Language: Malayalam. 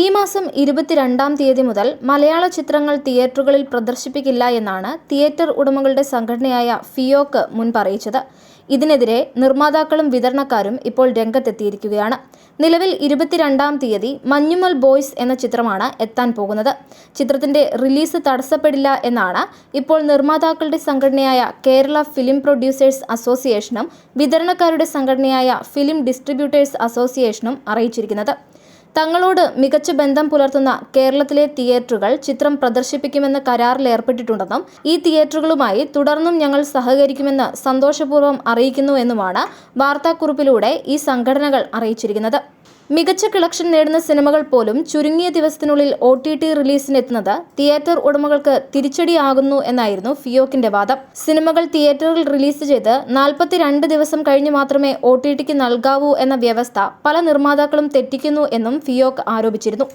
ഈ മാസം ഇരുപത്തിരണ്ടാം തീയതി മുതൽ മലയാള ചിത്രങ്ങൾ തിയേറ്ററുകളിൽ പ്രദർശിപ്പിക്കില്ല എന്നാണ് തിയേറ്റർ ഉടമകളുടെ സംഘടനയായ ഫിയോക്ക് മുൻപ് അറിയിച്ചത് ഇതിനെതിരെ നിർമ്മാതാക്കളും വിതരണക്കാരും ഇപ്പോൾ രംഗത്തെത്തിയിരിക്കുകയാണ്. നിലവിൽ ഇരുപത്തിരണ്ടാം തീയതി മഞ്ഞുമൽ ബോയ്സ് എന്ന ചിത്രമാണ് എത്താൻ പോകുന്നത്. ചിത്രത്തിന്റെ റിലീസ് തടസ്സപ്പെടില്ല എന്നാണ് ഇപ്പോൾ നിർമ്മാതാക്കളുടെ സംഘടനയായ കേരള ഫിലിം പ്രൊഡ്യൂസേഴ്സ് അസോസിയേഷനും വിതരണക്കാരുടെ സംഘടനയായ ഫിലിം ഡിസ്ട്രിബ്യൂട്ടേഴ്സ് അസോസിയേഷനും അറിയിച്ചിരിക്കുന്നത്. തങ്ങളോട് മികച്ച ബന്ധം പുലർത്തുന്ന കേരളത്തിലെ തിയേറ്ററുകൾ ചിത്രം പ്രദർശിപ്പിക്കുമെന്ന കരാറിൽ ഏർപ്പെട്ടിട്ടുണ്ടെന്നും ഈ തിയേറ്ററുകളുമായി തുടർന്നും ഞങ്ങൾ സഹകരിക്കുമെന്ന് സന്തോഷപൂർവം അറിയിക്കുന്നു എന്നുമാണ് വാർത്താക്കുറിപ്പിലൂടെ ഈ സംഘടനകൾ അറിയിച്ചിരിക്കുന്നത്. മികച്ച കളക്ഷൻ നേടുന്ന സിനിമകൾ പോലും ചുരുങ്ങിയ ദിവസത്തിനുള്ളിൽ ഒ ടി ടി റിലീസിനെത്തുന്നത് തിയേറ്റർ ഉടമകൾക്ക് തിരിച്ചടിയാകുന്നു എന്നായിരുന്നു ഫിയോക്കിന്റെ വാദം. സിനിമകൾ തിയേറ്ററിൽ റിലീസ് ചെയ്ത് നാൽപ്പത്തിരണ്ട് ദിവസം കഴിഞ്ഞ് മാത്രമേ ഒ ടി ടിക്ക് നൽകാവൂ എന്ന വ്യവസ്ഥ പല നിർമ്മാതാക്കളും തെറ്റിക്കുന്നു എന്നും ഫിയോക്ക് ആരോപിച്ചിരുന്നു.